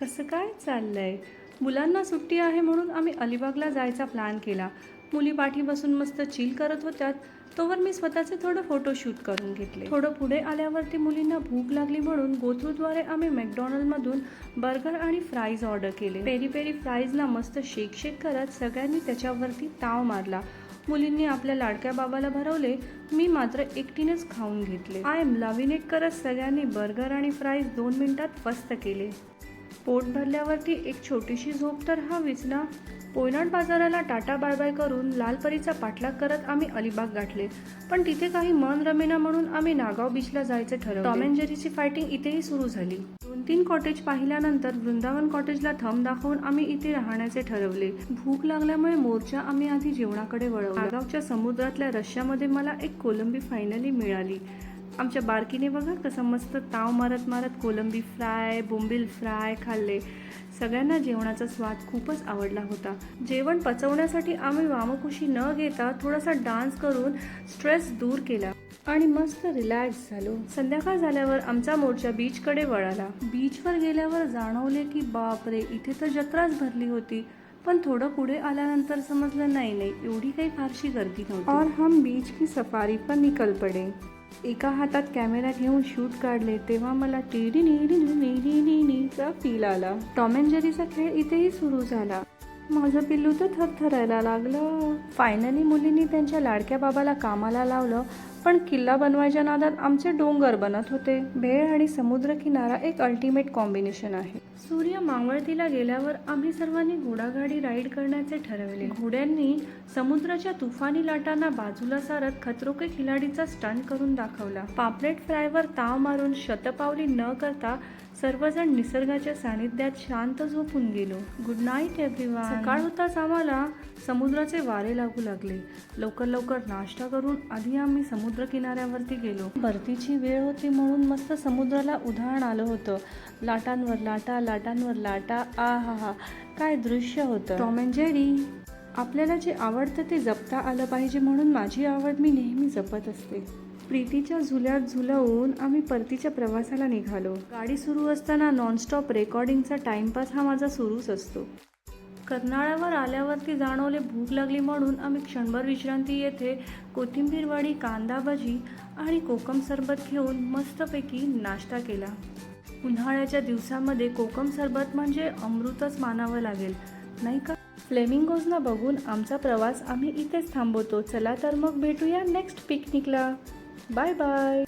कसं काय चाललंय? मुलांना सुट्टी आहे म्हणून आम्ही अलिबागला जायचा प्लॅन केला. मुली पाठी बसून मस्त चिल करत होत्यात. तोवर मी स्वतःचे थोडं फोटोशूट करून घेतले. थोडं पुढे आल्यावरती मुलींना भूक लागली म्हणून गोथरूद्वारे आम्ही मॅकडॉनल्डमधून बर्गर आणि फ्राईज ऑर्डर केले. पेरी पेरी फ्राईजला मस्त शेक शेक करत सगळ्यांनी त्याच्यावरती ताव मारला. मुलींनी आपल्या लाडक्या बाबाला भरवले. मी मात्र एकटीनेच खाऊन घेतले. आय एम लव्हिनेट करत सगळ्यांनी बर्गर आणि फ्राईज दोन मिनिटात फस्त केले. पोट भरल्यावरती एक छोटीशी झोप तर हवीच ना? पोयनाड बाजाराला टाटा बाय बाय करून लालपरीचा पाठलाग करत आम्ही अलिबाग गाठले. पण तिथे काही मन रमेना म्हणून आम्ही नागाव बीचला जायचं ठरवलं. टॉम अँड जेरीची फायटिंग इथेही सुरू झाली. दोन तीन कॉटेज पाहिल्यानंतर वृंदावन कॉटेजला थंब दाखवून आम्ही इथे राहण्याचे ठरवले. भूक लागल्यामुळे मोर्चा आम्ही आधी जेवणाकडे वळवला. नागावच्या समुद्रातल्या रश्यामध्ये मला एक कोलंबी फायनली मिळाली. आमच्या बारकीने बघा कसं मस्त ताव मारत मारत कोलंबी फ्राय बोंबील फ्राय खाल्ले. सगळ्यांना जेवणाचा स्वाद खूपच आवडला होता. जेवण पचवण्यासाठी आम्ही वामकुशी न घेता थोडासा डान्स करून स्ट्रेस दूर केला आणि मस्त रिलॅक्स झालो. संध्याकाळ झाल्यावर आमचा मोर्चा बीचकडे वळाला. बीचवर गेल्यावर जाणवले की बापरे इथे तर जत्राच भरली होती. पण थोडं पुढे आल्यानंतर समजलं नाही नाही एवढी काही फारशी गर्दी नव्हती. और हम बीच की सफारी पर निकल पडे. एका हातात कॅमेरा घेऊन शूट काढले तेव्हा मला टिडी निडी निडी निडीचा फील आला टॉम अँड जेरीचा खेळ इथेही सुरू झाला माझं पिल्लू तर थरथरायला लागलं फायनली मुलींनी त्यांच्या लाडक्या बाबाला कामाला लावलं पण किल्ला बनवायच्या नादात आमचे डोंगर बनत होते. भेळ आणि समुद्र किनारा एक अल्टिमेट कॉम्बिनेशन आहे. सूर्य मावळतीला गेल्यावर आम्ही सर्वांनी घोडागाडी राईड करण्याचे ठरवले. घोड्यांनी समुद्राच्या तुफानी लाटांना बाजूला सारत खतरोके खिलाडीचा स्टंट करून दाखवला. पापलेट फ्रायवर ताव मारून शतपावली न करता सर्वजण निसर्गाच्या सानिध्यात शांत झोपून गेलो. गुड नाईट एव्हरीवन सकाळ होताच आम्हाला समुद्राचे वारे लागू लागले. लवकर लवकर नाश्ता करून आधी आम्ही समुद्र किनाऱ्यावरती गेलो. भरतीची वेळ होती म्हणून मस्त समुद्राला उधाण आलं होतं. लाटांवर लाटा लाटांवर लाटा आ हा हा काय दृश्य होतं. टॉम अँड जेरी आपल्याला जे आवडतं ते जपता आलं पाहिजे म्हणून माझी आवड मी नेहमी जपत असते. प्रीतीच्या झुल्यात झुलवून आम्ही परतीच्या प्रवासाला निघालो. गाडी सुरू असताना नॉनस्टॉप रेकॉर्डिंगचा टाइमपास हा माझा सुरूच असतो. कर्नाळ्यावर आल्यावरती जाणवले भूक लागली म्हणून आम्ही क्षणभर विश्रांती येथे कोथिंबीरवाडी कांदा भजी आणि कोकम सरबत घेऊन मस्तपैकी नाश्ता केला. उन्हाळ्याच्या दिवसामध्ये कोकम सरबत म्हणजे अमृतच मानावं लागेल नाही का? फ्लेमिंगोजना बघून आमचा प्रवास आम्ही इथेच थांबवतो. चला तर मग भेटूया नेक्स्ट पिकनिकला बाय बाय